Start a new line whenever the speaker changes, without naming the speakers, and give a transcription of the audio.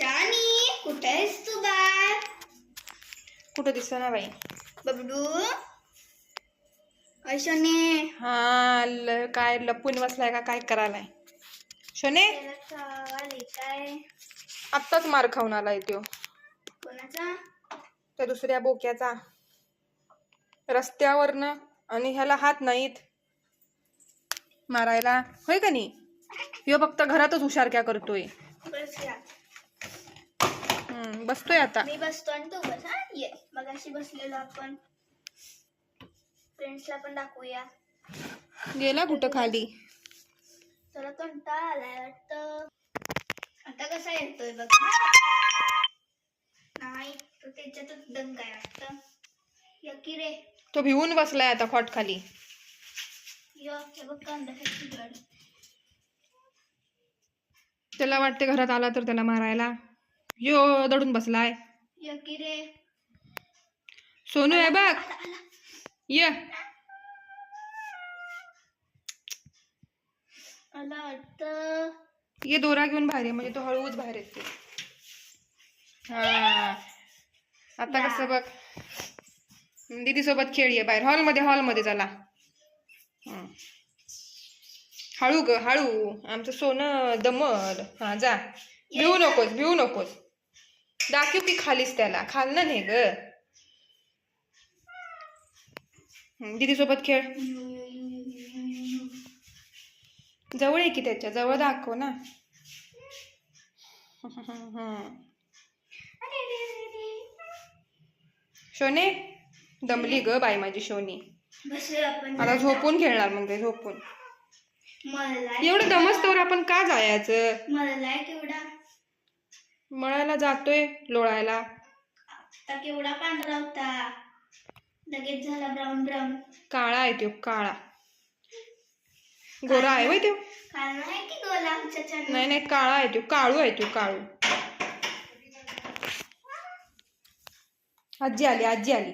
चानी कुठे आहेस तू बाळ?
कुठं दिसत ना बाई?
बबडू?
हा ल- काय लपून बसलाय का काय करायलाय? शने?
त्याला काय
आत्ताच मार खाऊन आलाय तो.
कोणाचा?
त्या दुसऱ्या बोक्याचा. रस्त्यावरनं आणि ह्याला हात नाहीत. मारायला. होय का नाही? ह्यो फक्त घरातच हुशारक्या करतोय.
बस या
हम्म, बसतोय आता.
मी बसतो आणि तू बस हा? ये. मग अशी बसलेलो आपण. फ्रेंड्सला पण दाखवूया.
गेला कुठं खाली?
त्याला कंटाळा आलाय वाटतं. आता कसा येतोय बघ. नाही तो त्याच्यातच दंग आहे वाटतं. यकी रे.
तो भिवून बसलाय आता खोट खाली.
य हे बघ कांदा
त्याला वाटते घरात आला तर त्याला मारायला. यो दडून बसलाय. सोनू आहे बघ. ये. ये दोरा घेऊन बाहेर ये म्हणजे तो हळूच बाहेर येते हा. आता कसं बघ. दीदी सोबत खेळ ये बाहेर. हॉलमध्ये हॉलमध्ये चला. हळू ग हळू. आमचं सोनं दमल हा जा. भिवू नकोस भिवू नकोस. दाखव की खालीच त्याला. खालनं नाही ग. दीदी सोबत खेळ. जवळ आहे की त्याच्या? जवळ दाखव ना. शोने दमली ग बाई माझी शोनी. आता झोपून खेळणार मग ते झोपून. एवढं दमस्तवर आपण का जायचं? मळायला जातोय लोळायला.
आता केवढा पांढरा होता. लगेच झाला ब्राऊन ब्राऊन.
काळा आहे तो काळा. गोरा आहे वय तो?
की गोला आमच्या चॅनल
नाही नाही काळा आहे तो काळू आहे तो काळू. आजी आली आजी आली.